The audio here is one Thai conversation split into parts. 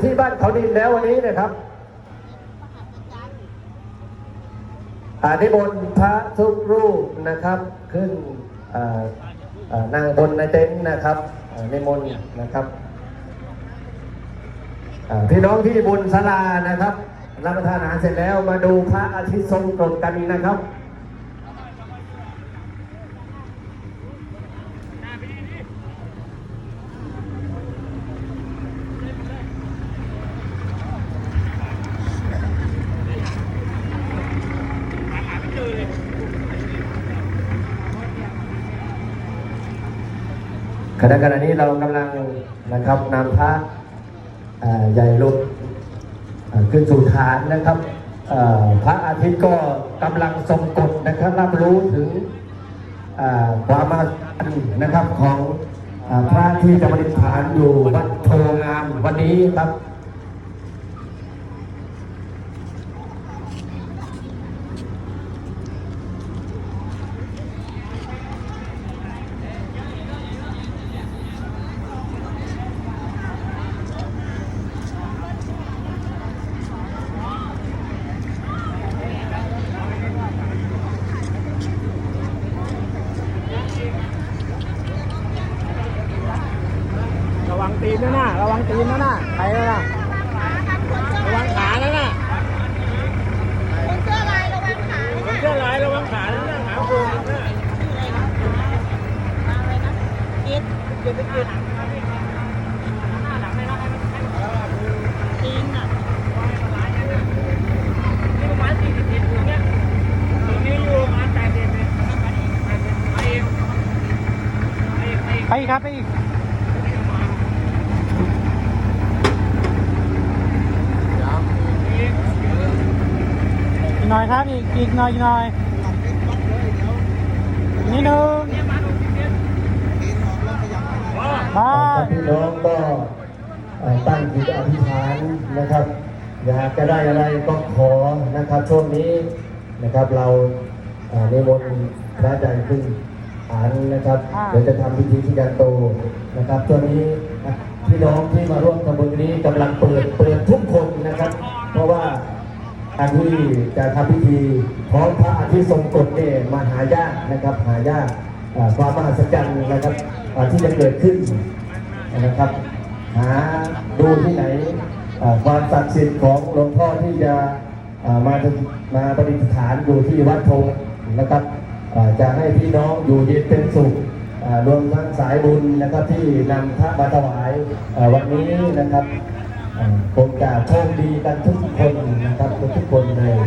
ที่บ้านเขาดินแล้ววันนี้นะครับอานิมนต์พระทุกรูปนะครับ ขึ้นนั่งบนในเต็นท์นะครับนิมนต์นะครับพี่น้องที่บุญศาลานะครับ รับประทานอาหารเสร็จแล้วมาดูพระอาทิตย์ทรงกรดกันนะครับ ขณะขณะนี้เรากำลังนะครับนำพระใหญ่ลุกขึ้นสู่ฐานนะครับพระอาทิตย์ก็กำลังทรงกฎนะครับรับรู้ถึงความมหัศจรรย์นะครับของอพระที่จะประดิษฐานอยู่วัดโพงามวันนี้ครับ ระวังตีนนะน่ะระ วังตีนนะน่ะไปแล้วนะวังขาแล้วน่ะ คนเสื้อลายระวังขาเลยนะ เสื้อลายระวังขาแล้วน่ะขาโป่งน่ะ อะไรนะกิด เจ็บไปเจ็บ ตีนอะ นี่ประมาณสี่สิบเอ็ดตรงเนี้ยตรงนี้อยู่ประมาณแปดสิบเอ็ดไปเองไปเองไปเอง ไปอีกครับไปอีกอีกหน่อยครับอีกอีก หน่อยอีกหน่อยนิดนึงบาท่ายนพี่น้องก็เอ่อตั้งจิตอธิษฐานนะครับ อยากจะได้อะไรก็ขอนะครับช่วงนี้นะครับเราเอ่อนิมนต์พระอาจารย์ขึ้นฐานนะครับเดี๋ยวจะทำพิธีที่การโตนะครับช่วงนี้นะพี่น้องที่มาร่วมทำบุญนี้กำลังเปิดเปิดทุกคนนะครับ เพราะว่า การที่จะทำพิธีพร้อมพระอาทิตย์ทรงกฎเนี่ยมาหายากนะครับหายากความมหัศจรรย์นะครับที่จะเกิดขึ้นนะครับ หาดูที่ไหนความศักดิ์สิทธิ์ของหลวงพ่อที่จะมามาประดิฐานอยู่ที่วัดโพนะครับจะให้พี่น้องอยู่เย็นเป็นสุขรวมทั้งสายบุญนะครับที่นำพระมาถวายวันนี้นะครับ คงจะโชคดีกันทุกคนนะครับทุกคนเลย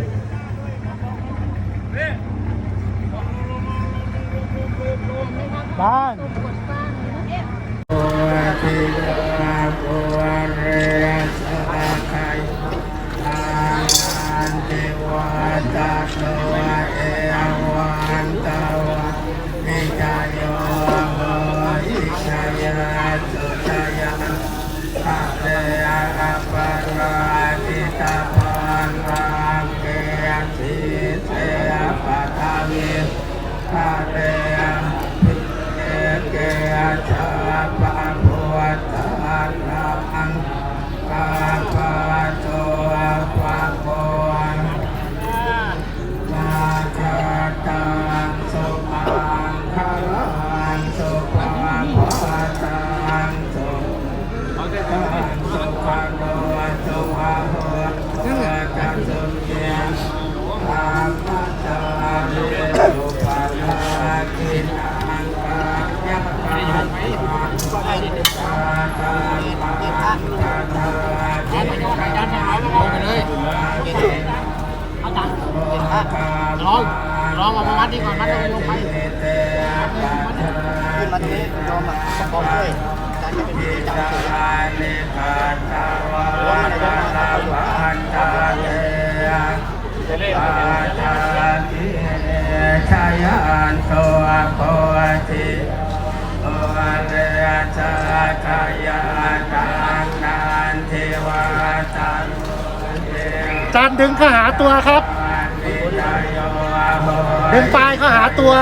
บ้าน ลงไปขึ้นมาทียอมอะประกอบด้วยการจะเป็นที่จับตัวร้อนอะไรบ้าชายันโตโพธิโอเดชะกายานังนันเทวาตังจานดึงข้าหาตัวครับ ดึงปลายเข้าหาตัว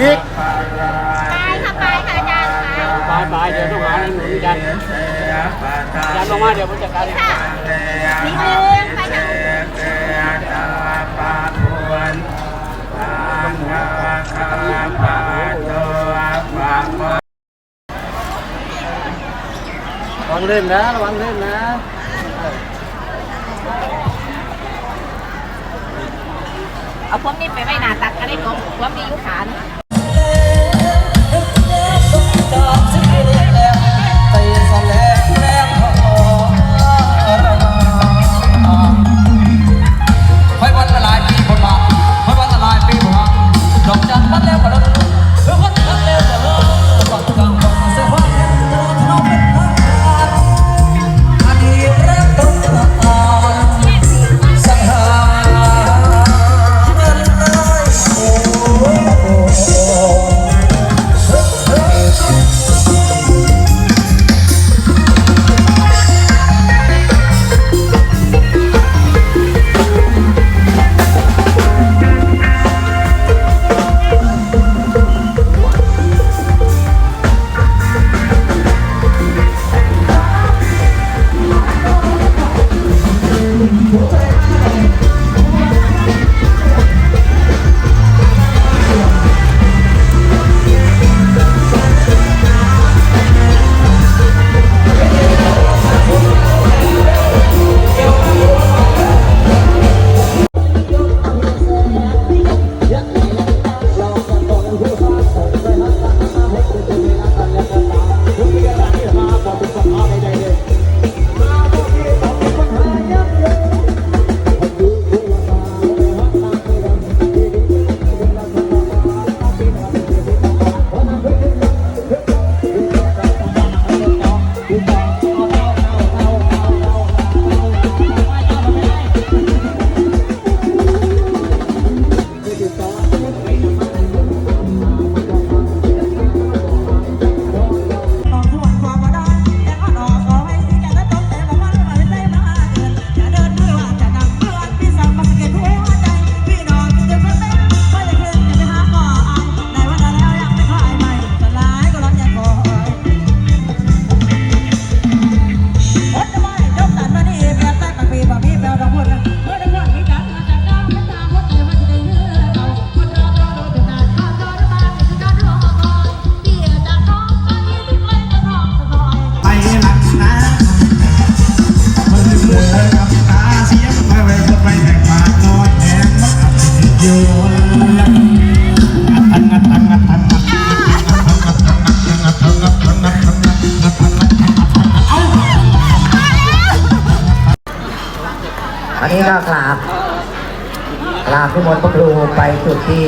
อีกปลายค่ะปลายค่ะอาจารย์ค่ะไปลายเดี๋ยวต้องหาอะไรหนุนกันยันลงมาเดี๋ยวผมจัดการเองสีเหลืองไปทางระวังเล่นนะ ระวังเล่นนะ เอาพวกนี้ไปไว้หนาตักกันได้ก่องพวกนี้อยุขาน ไกราบพิมลพระครูไปจุดที่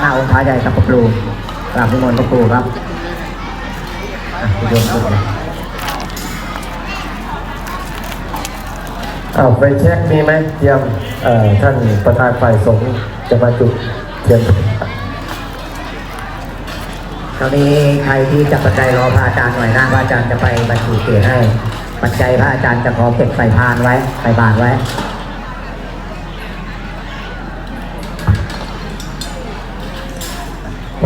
หน้าองค์พระใหญ่ครับพระครูกราบพิมลพระครูครับอะคุณโยมจุดเลยอ้าวไปเช็คมีไหมเตรียมเอ่อท่านประธานฝ่ายสงฆ์จะมาจุดเทียนตอนนี้ใครที่จะปัจจัยรอพระอาจารย์หน่อยนะพระอาจารย์จะไปบรรจุเกศให้ ปัจจัยพระอาจารย์จะขอเก็บใส่พานไว้ใส่บาตรไว้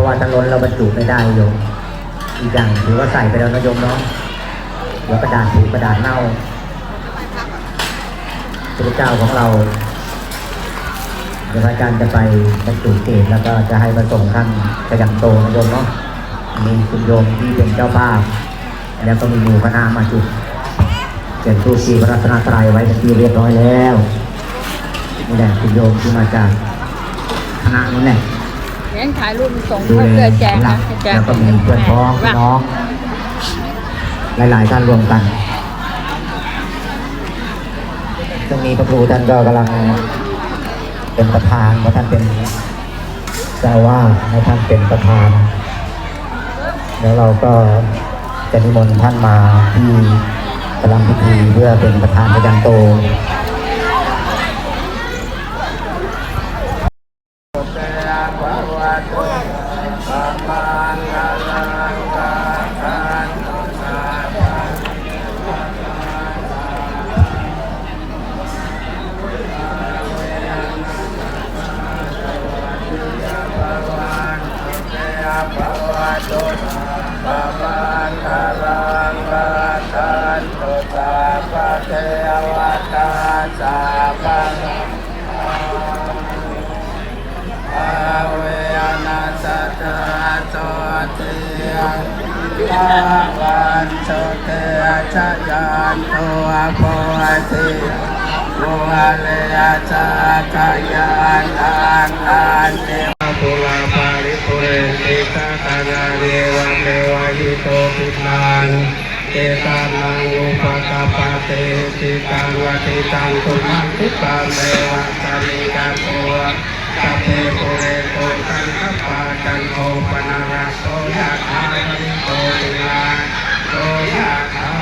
ะว่าถ้าล้นเราบรรจุไม่ได้โยมอีกอย่างถือว่าใส่ไปแล้วนะโยมเนาะเดี๋ยวกระดาษถูกระดาษเน่าพระเจ้าของเราเดี๋ยวพระอาจารย์จะไปบรรจุเกศแล้วก็จะให้พระสงฆ์ท่านขยันโตนะโยมเนาะมีคุณโยมที่เป็นเจ้าภาพ แล้วก็มีหมู่คณะมาจุดเขียนทูชีพระรัตนตรัยไว้เป็นที่เรียบร้อยแล้วนี่แหละคุณโยมที่มาจากคณะนู้นแหละ เลี้ยงถ่ายรูปส่งดูเพื่อแลแจกหลันะกแจกแล้วก็มีเพื่อนพ้องพี่น้องหลายๆท่านรวมกันตรงนี้พระครูท่านก็กำลังเป็นประธานเพราะท่านเป็นเจ้าอาว่าสและท่านเป็นประธาน แล้วเราก็จะนิมนต์ท่านมาที่กำลังพิธีเพื่อเป็นประธานพยันโต ตุปะมันทารังบาทันตาเทวตาสาปังอาเวยนัตโตติยังภวันสุเตชะยันตัวโพธิบุเลยจักยานทานเทวบุราริปุเรติาต โตปินันเอตานังอุปกาปเตติตังวติตังตุมันติปังเมวะสามิกาโตสัพเพปุเรโตสังคปาจันโทปนาราโสยะถาริโตติลาโสยะถา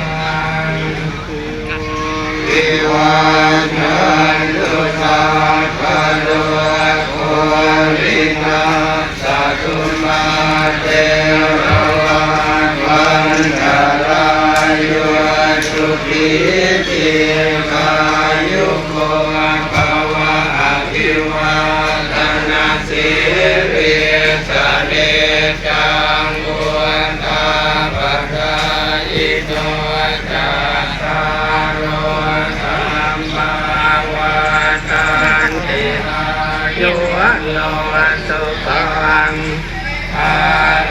อิวันนันตุสัพพะโลโควินาสตุมาเต สุขังอา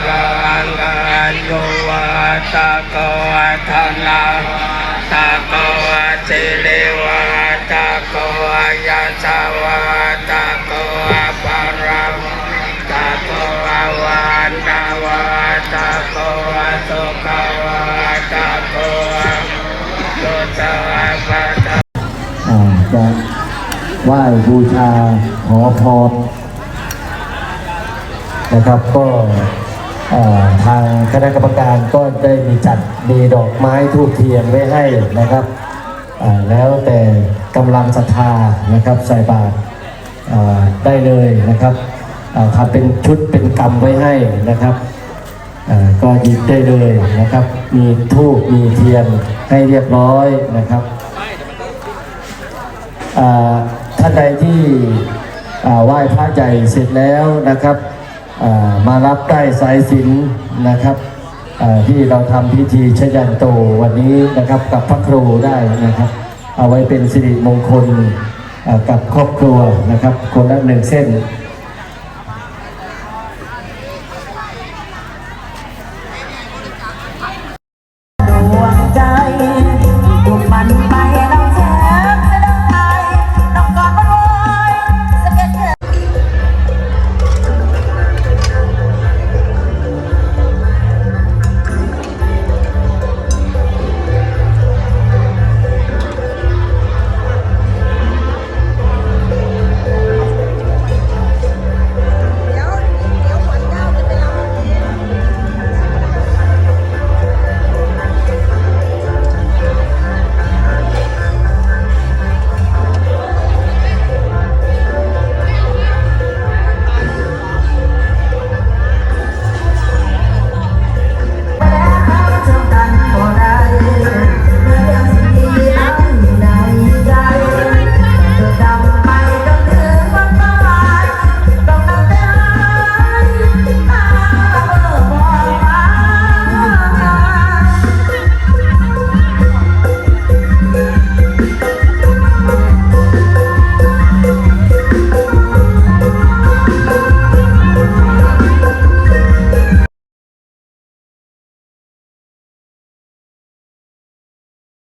ลังการโยวัตโกวัฒนาตะโกวัจิลิวัตโกยาสวัตโกปารังตะโกวันตาวัตโกสุขวัตโกสุตวัตอ่าจะไหว้บูชาขอพร นะครับก็ทางคณะกรรมการก็ได้มีจัดมีดอกไม้ทูบเทียนไว้ให้นะครับแล้วแต่กำลังศรัทธานะครับใส่บาตรอ่าได้เลยนะครับทำเป็นชุดเป็นกรรมไว้ให้นะครับก็หยิบได้เลยนะครับ มีทูบมีเทียนให้เรียบร้อยนะครับท่านใดที่ไหว้พระใหญ่เสร็จแล้วนะครับ มารับได้สายสินนะครับที่เราทำพิธีชยันโตวันนี้นะครับกับพระครูได้นะครับ เอาไว้เป็นสิริมงคลกับครอบครัวนะครับ คนละหนึ่งเส้น